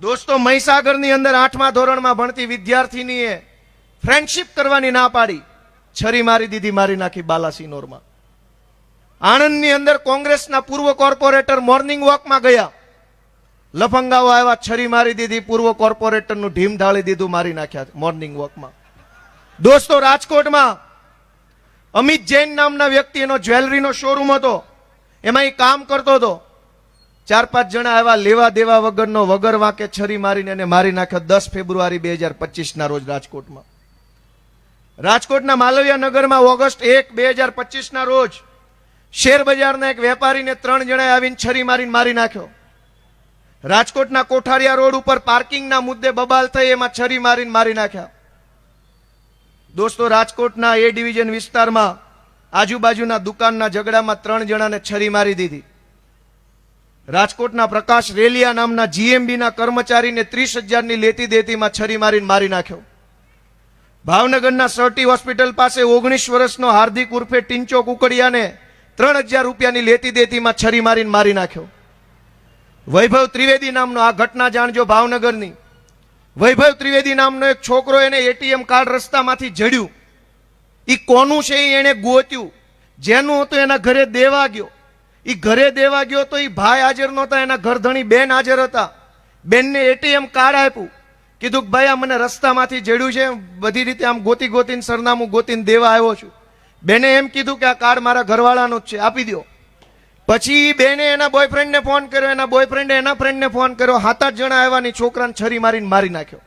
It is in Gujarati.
દોસ્તો, મહીસાગરની અંદર આઠમા ધોરણમાં ભણતી વિદ્યાર્થીનીએ ફ્રેન્ડશિપ કરવાની ના પાડી. છરી મારી દીધી, મારી નાખી બાલાસિનોરમાં આણંદની અંદર કોંગ્રેસના પૂર્વ કોર્પોરેટર મોર્નિંગ વોકમાં ગયા. લફંગાઓ આવ્યા, છરી મારી દીધી, પૂર્વ કોર્પોરેટરનું ઢીમ ઢાળી દીધું, મારી નાખ્યા મોર્નિંગ વોકમાં. દોસ્તો, રાજકોટમાં અમિત જૈન નામના વ્યક્તિ એનો જ્વેલરીનો શોરૂમ હતો. એમાં એ કામ કરતો હતો. ચાર પાંચ જણા એવા લેવા દેવા વગરનો વગર વાંકે છરી મારીને એને મારી નાખ્યો દસ ફેબ્રુઆરી બે હજાર પચીસના રોજ રાજકોટમાં. રાજકોટના માલવિયા નગરમાં ઓગસ્ટ એક બે હજાર પચીસના રોજ શેર બજારના એક વેપારીને ત્રણ જણાએ આવીને છરી મારીને મારી નાખ્યો. રાજકોટના કોઠારિયા રોડ ઉપર પાર્કિંગના મુદ્દે બબાલ થઈ એમાં છરી મારીને મારી નાખ્યા. દોસ્તો, રાજકોટના એ ડિવિઝન વિસ્તારમાં આજુબાજુના દુકાનના ઝઘડામાં ત્રણ જણાને છરી મારી દીધી. રાજકોટના પ્રકાશ રેલિયા નામના જીએમબીના કર્મચારીને ત્રીસ હજારની લેતી દેતીમાં છરી મારીને મારી નાખ્યો. ભાવનગરના સર્ટી હોસ્પિટલ પાસે ઓગણીસ વર્ષનો હાર્દિક ઉર્ફે ટીંચો કુકડિયાને ત્રણ હજાર રૂપિયાની લેતી દેતીમાં છરી મારીને મારી નાખ્યો. વૈભવ ત્રિવેદી નામનો આ ઘટના જાણજો ભાવનગરની. વૈભવ ત્રિવેદી નામનો એક છોકરો એને એટીએમ કાર્ડ રસ્તામાંથી જડ્યું. એ કોનું છે એણે ગોત્યું. જેનું હતું એના ઘરે દેવા ગયો. એ ઘરે દેવા ગયો તો એ ભાઈ હાજર નહોતા, એના ઘરધણી બેન હાજર હતા. બેનને એટીએમ કાર્ડ આપ્યું. કીધું કે ભાઈ આ મને રસ્તામાંથી જડ્યું છે, બધી રીતે આમ ગોતી ગોતીને સરનામું ગોતીને દેવા આવ્યો છું. બેને એમ કીધું કે આ કાર્ડ મારા ઘરવાળાનું જ છે, આપી દો પછી બેને એના બોયફ્રેન્ડને ફોન કર્યો, એના બોયફ્રેન્ડે એના ફ્રેન્ડને ફોન કર્યો સાત આઠ જણા આવ્યા છોકરાને છરી મારીને મારી નાખ્યો.